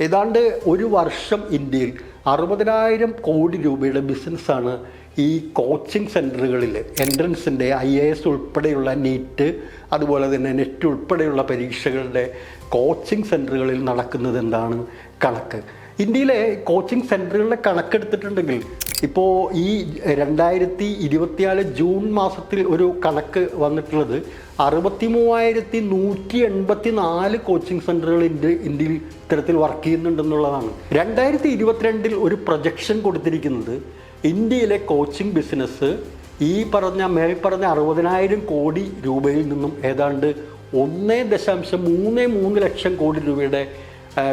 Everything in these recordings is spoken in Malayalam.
ഏതാണ്ട് ഒരു വർഷം ഇന്ത്യയിൽ അറുപതിനായിരം കോടി രൂപയുടെ ബിസിനസ്സാണ് ഈ കോച്ചിങ് സെന്ററുകളിൽ എൻട്രൻസിന്റെ ഐ എ എസ് ഉൾപ്പെടെയുള്ള നീറ്റ് അതുപോലെ തന്നെ നെറ്റ് ഉൾപ്പെടെയുള്ള പരീക്ഷകളുടെ കോച്ചിങ് സെന്ററുകളിൽ നടക്കുന്നത് എന്താണ് കണക്ക്? ഇന്ത്യയിലെ കോച്ചിങ് സെന്ററുകളുടെ കണക്കെടുത്തിട്ടുണ്ടെങ്കിൽ ഇപ്പോൾ ഈ രണ്ടായിരത്തി ഇരുപത്തിനാല് ജൂൺ മാസത്തിൽ ഒരു കണക്ക് വന്നിട്ടുള്ളത് അറുപത്തി മൂവായിരത്തി നൂറ്റി എൺപത്തി നാല് കോച്ചിങ് സെന്ററുകൾ ഇന്ത്യ ഇന്ത്യയിൽ ഇത്തരത്തിൽ വർക്ക് ചെയ്യുന്നുണ്ടെന്നുള്ളതാണ്. രണ്ടായിരത്തി ഇരുപത്തിരണ്ടിൽ ഒരു പ്രൊജക്ഷൻ കൊടുത്തിരിക്കുന്നത് ഇന്ത്യയിലെ കോച്ചിങ് ബിസിനസ് ഈ പറഞ്ഞ മേൽ പറഞ്ഞ അറുപതിനായിരം കോടി രൂപയിൽ നിന്നും ഏതാണ്ട് ഒന്ന് ദശാംശം മൂന്ന് മൂന്ന് ലക്ഷം കോടി രൂപയുടെ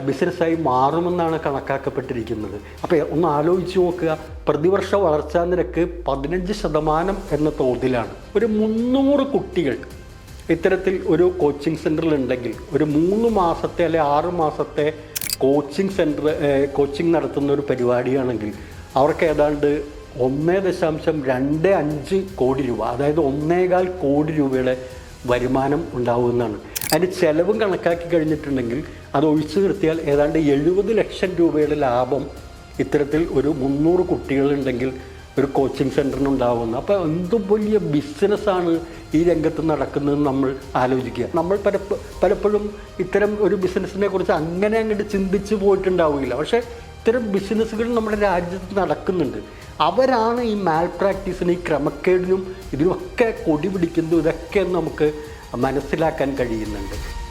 ബിസിനസ്സായി മാറുമെന്നാണ് കണക്കാക്കപ്പെട്ടിരിക്കുന്നത്. അപ്പോൾ ഒന്ന് ആലോചിച്ച് നോക്കുക. പ്രതിവർഷ വളർച്ചാ നിരക്ക് പതിനഞ്ച് ശതമാനം എന്ന തോതിലാണ്. ഒരു മുന്നൂറ് കുട്ടികൾ. ഇത്തരത്തിൽ ഒരു കോച്ചിങ് സെന്ററിൽ ഉണ്ടെങ്കിൽ ഒരു മൂന്ന് മാസത്തെ അല്ലെ ആറ് മാസത്തെ കോച്ചിങ് സെന്റർ കോച്ചിങ് നടത്തുന്ന ഒരു പരിപാടിയാണെങ്കിൽ അവർക്ക് ഏതാണ്ട് ഒന്ന് ദശാംശം രണ്ട് അഞ്ച് കോടി രൂപ അതായത് ഒന്നേകാൽ കോടി രൂപയുടെ വരുമാനം ഉണ്ടാവുമെന്നാണ്. അതിന്റെ ചിലവും കണക്കാക്കി കഴിഞ്ഞിട്ടുണ്ടെങ്കിൽ അത് ഒഴിച്ചു നിർത്തിയാൽ ഏതാണ്ട് എഴുപത് ലക്ഷം രൂപയുടെ ലാഭം ഇത്തരത്തിൽ ഒരു മുന്നൂറ് കുട്ടികളുണ്ടെങ്കിൽ ഒരു കോച്ചിങ് സെന്ററിന് ഉണ്ടാവുന്നത് അപ്പോൾ എന്ത് വലിയ ബിസിനസ്സാണ് ഈ രംഗത്ത് നടക്കുന്നതെന്ന് നമ്മൾ ആലോചിക്കുക. നമ്മൾ പല പലപ്പോഴും ഇത്തരം ഒരു ബിസിനസ്സിനെ കുറിച്ച് അങ്ങനെ അങ്ങോട്ട് ചിന്തിച്ച് പോയിട്ടുണ്ടാവുകയില്ല. പക്ഷേ ഇത്തരം ബിസിനസ്സുകൾ നമ്മുടെ രാജ്യത്ത് നടക്കുന്നുണ്ട്. അവരാണ് ഈ മാൽ പ്രാക്ടീസിന് ഈ ക്രമക്കേടിനും ഇതിനുമൊക്കെ കൊടി പിടിക്കുന്നത് ഇതൊക്കെ നമുക്ക് മനസ്സിലാക്കാൻ കഴിയുന്നുണ്ട്.